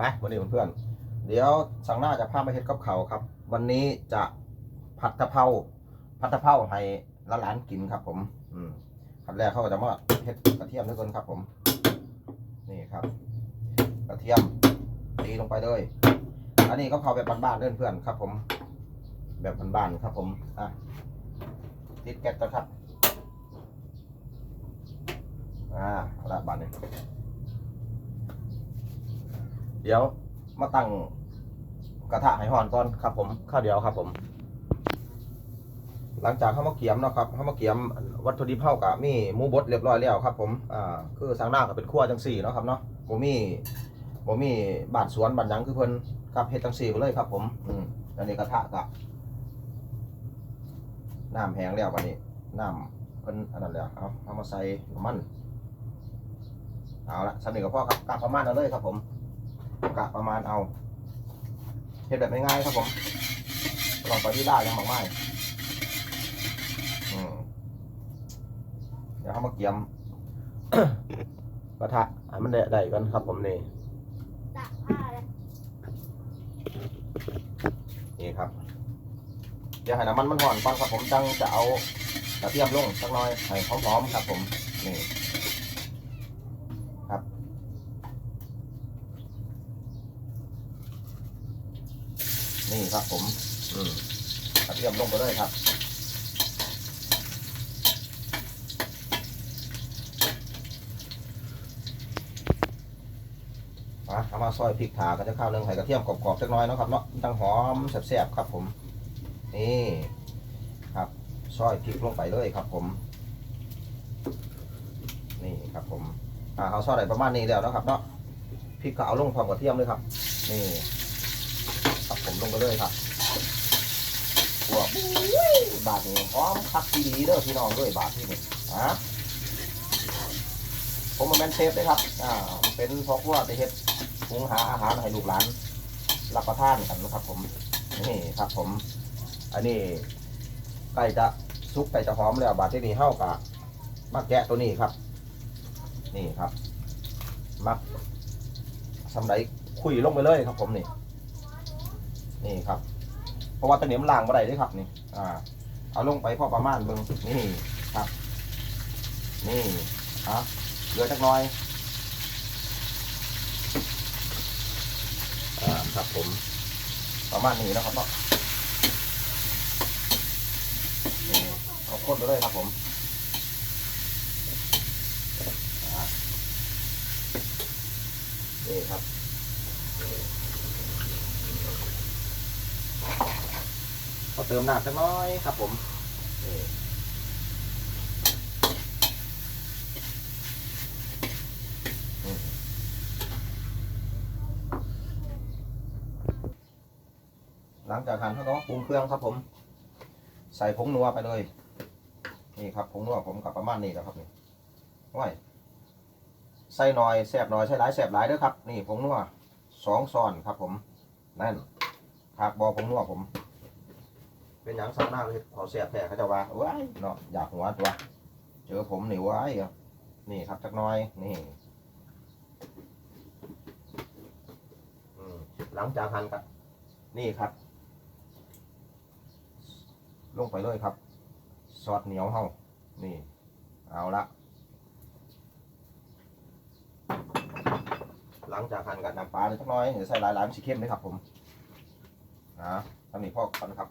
ไปวันนี้เพื่อนๆเดี๋ยวสังหน้าจะพามาเฮ็ดกับเขาครับ วันนี้จะผัดกะเพราผัดกะเพราให้หลานกินครับผม อืมขั้นแรกเขาก็จะมาเฮ็ดกระเทียมด้วยกันครับผม นี่ครับ กระเทียมตีลงไปเลย อันนี้ก็เขาแบบบ้านๆเพื่อนๆครับ ผม แบบบ้านๆครับ ผมอะติดแก๊สก่อนครับ อ่าเอาละบาทนี้ เดี๋ยวมาตั้งกระทะให้ห่อนก่อนครับ ผมข้าวเดียวครับ ผม หลังจากข้ามาเกียมเนาะครับข้ามาเกียมวัตถุดิบเท่ากับมีหมูบดเรียบร้อยแล้วครับ ผมอ่าคือสังหน้าก็เป็นขั้วจังสี่เนาะครับเนาะผมมีผมมีบานสวนบานหยังคือเพิ่นครับเฮ็ดจังสี่ไปเลยครับ ผม อืมอันนี้กระทะกับน้ำแห้งแล้วบัดนี้น้ำเพิ่นอันนั้นแล้วเอาเอามาใส่น้ำมันเอาละสำเร็จกับพ่อครับกะประมาณเอาเลยครับผม กะประมาณเอาเฮ็ดแบบง่ายๆครับผมลองไปที่ได้ยังมากไม่เดี๋ยวเขามาเกี่ยมกระทะให้มันได้ได้กันครับผมนี่ตักผ้าเลยนี่ครับ เดี๋ยวให้น้ำมันมันห่อนก่อนครับผมจังจะเอากระเทียมลงสักหน่อยให้หอมๆครับผมนี่ครับ นี่ครับผมอืมกระเทียมลงไปเลยครับอะเอามาซอยพริกขาก็จะข้าวเรื่องไข่กระเทียมกรอบๆสักน้อยนะครับเนาะตั้งหอมแซ่บๆครับผม นี่ครับซอยพริกลงไปเลยครับผม นี่ครับผมอ่าเอาซอยได้ประมาณนี้แล้วนะครับเนาะพริกก็เอาลงพร้อมกระเทียมเลยครับ นี่ ผมลงไปเลยครับหัวบาทนี้หอมคักดีๆเด้อพี่น้องด้วยบาทที่นี่อะผมมาแมนเชฟด้วยครับ อ่า เป็นเพราะว่าไปเฮ็ดหุงหาอาหารให้ลูกหลานรับประทานกันนะครับ ผม นี่ครับผม อันนี้ใกล้จะซุกใกล้จะหอมแล้วบาดที่นี่เฮากะมาแกะตัวนี้ครับ นี่ครับ มักสำไรคุยลงไปเลยครับผมนี่ นี่ครับ เพราะว่าตะเหนียมล่างบ่ได้ด้วยครับนี่ อ่า เอาลงไปพอประมาณเบิ่งนี่ครับ นี่อะเหลือจักน้อยอ่าครับผม ประมาณนี้นะครับเนาะเอาคนไปเลยครับผมนี่ครับ ขอเติมน้ำสักน้อยครับผมหลังจากหั่นเขาก็ปรุงเครื่องครับผม ใส่ผงนัวไปเลย นี่ครับผงนัวผมกับประมาณนี้แหละครับนี่โอ้ยใส่หน่อยแสบหน่อยใส่หลายแสบหลายเด้อครับ นี่ผงนัวสองซอนครับผมนั่น หากบอผงนัวผม เป็นอย่างสักหน้าเลยขอแสบแท้เขาจะว่าว้ายเนาะอยากหัวตัวเจอผมนี่ว้ายนี่ครับจักหน้อยนี่อืมหลังจากหั่นกับนี่ครับ ลงไปเลยครับซอสเหนียวเฮานี่ เอาละหลังจากหั่นกับน้ำปลาเล็กน้อยเดี๋ยวใส่หลายๆมันสีเข้มเลยครับผม นะทำนี่พ่อก่อนครับ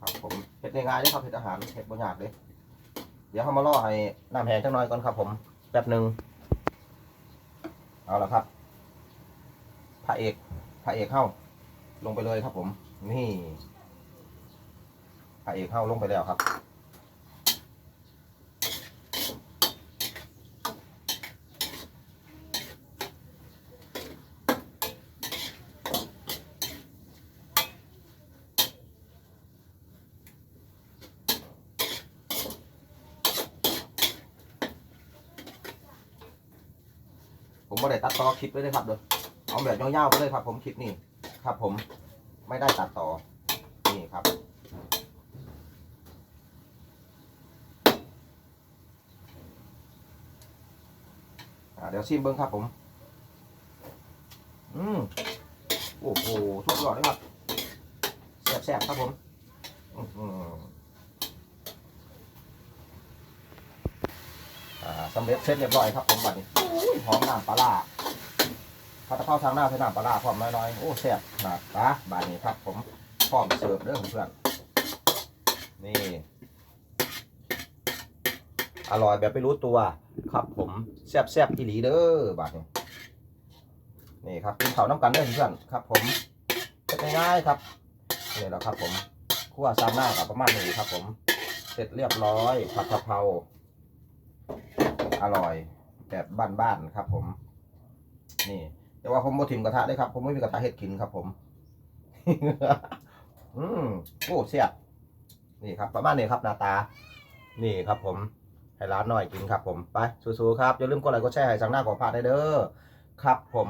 ครับผมเห็ดง่ายๆเลยครับเห็ดอาหารเห็ดบนยากเลยเดี๋ยวเขามาล่อให้น้ำแห้งจังหน้อยก่อนครับ ผมแป๊บหนึ่งเอาละครับพระเอกพระเอกเข้า ลงไปเลยครับผม นี่พระเอกเข้าลงไปแล้วครับ ผมไม่ได้ตัดต่อคลิปเลยนะครับเด้อเอาแบบยาวๆไปเลยครับ ผมคลิปนี้ครับ ผมไม่ได้ตัดต่อนี่ครับเดี๋ยวซีมเบิ้งครับผม อืมโอ้โหทุกยอดเลยครับแซ่บๆครับผม อืม สำเร็จเสร็จเรียบร้อยครับผมบัดนี้อุ้ยหอมน้ำปลาร้าผัดกะเพราทางหน้าใส่น้ำปลาร้าพร้อมน้อยๆโอ้แซ่บหนักปลาบาดนี้ครับ ผมพร้อมเสิร์ฟเด้อเพื่อนนี่อร่อยแบบไม่รู้ตัวครับผมแซ่บแซ่บอีหลีเด้อบาดนี้นี่ครับกินข้าวน้ำกันเด้อเพื่อนครับ ผมง่ายๆครับนี่แหละครับ ผมคั่วซ้ำหน้ากับประมาณนี้ครับ ผมเสร็จเรียบร้อยผัดกะเพรา อร่อยแบบบ้านๆครับ ผม นี่ แต่ว่าผมโมถิ่มกระทะได้ครับ ผมไม่มีกระทะเห็ดกินครับ ผม อืมโอ้เสียบนี่ครับ ประมาณนี้ครับหน้าตา นี่ครับ ผมให้ร้านหน่อยกินครับ ผมไปสู้ๆครับอย่าลืมกดไลค์กดแชร์ให้สังหน้าของพาได้เด้อครับ ผม